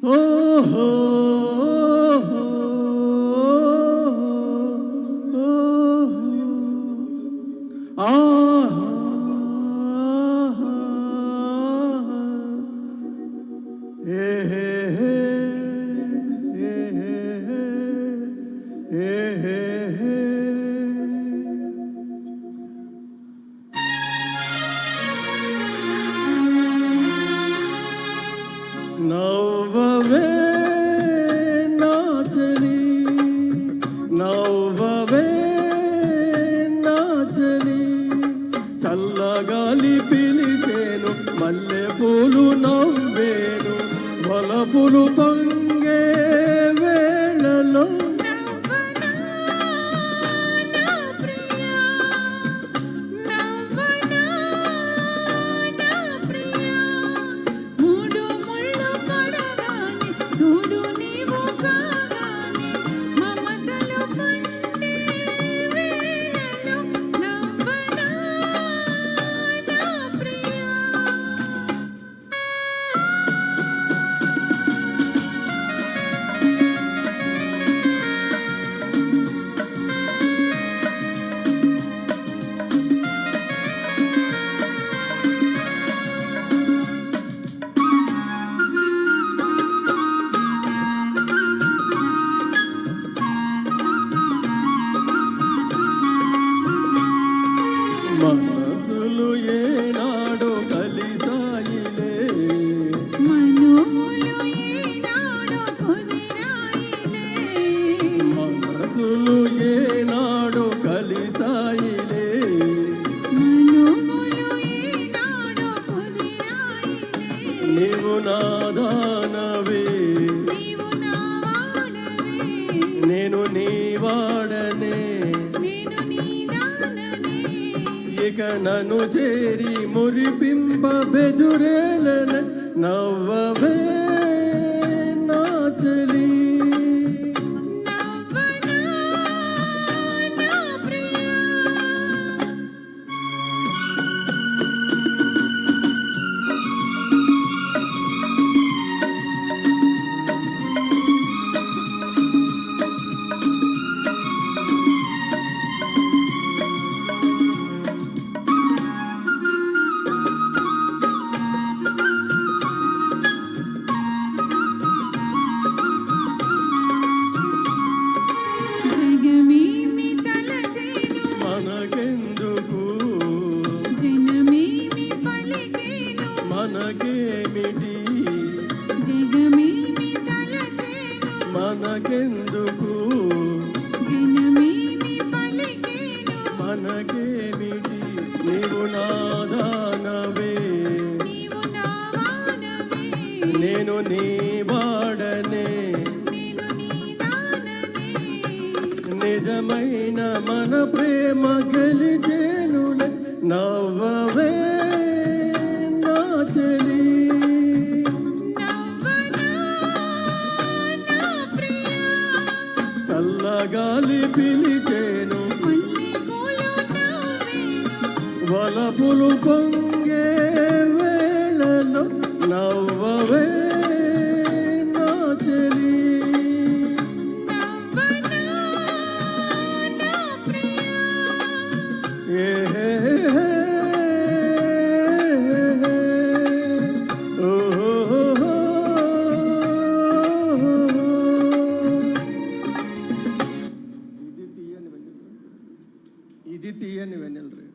Oh, వలపులు నాదానవే నేను నీ వాడనే. ఇక నన్ను చేరి మురిపింప బెదురేలన. నవ్వవే మనకెందుకు జనమేమి పలికేను? మనకేమిటి? జగమేమి తలచేను? మనకెందుకు? జనమేమి పలికేను? మనకేమిటి? నీవు నాదానవే నీవు నా వాడవే నేను నీ ప్రియమైన మన ప్రేమ గెలిచేనులే నవ్వవే నా చెలి. చల్లగాలి పిలిచేను. వలపులు పొంగే వేళలో నవ్వవే ವಿದಿತಿ ಏನು ಇವೇನಿಲ್ಲ ರೀ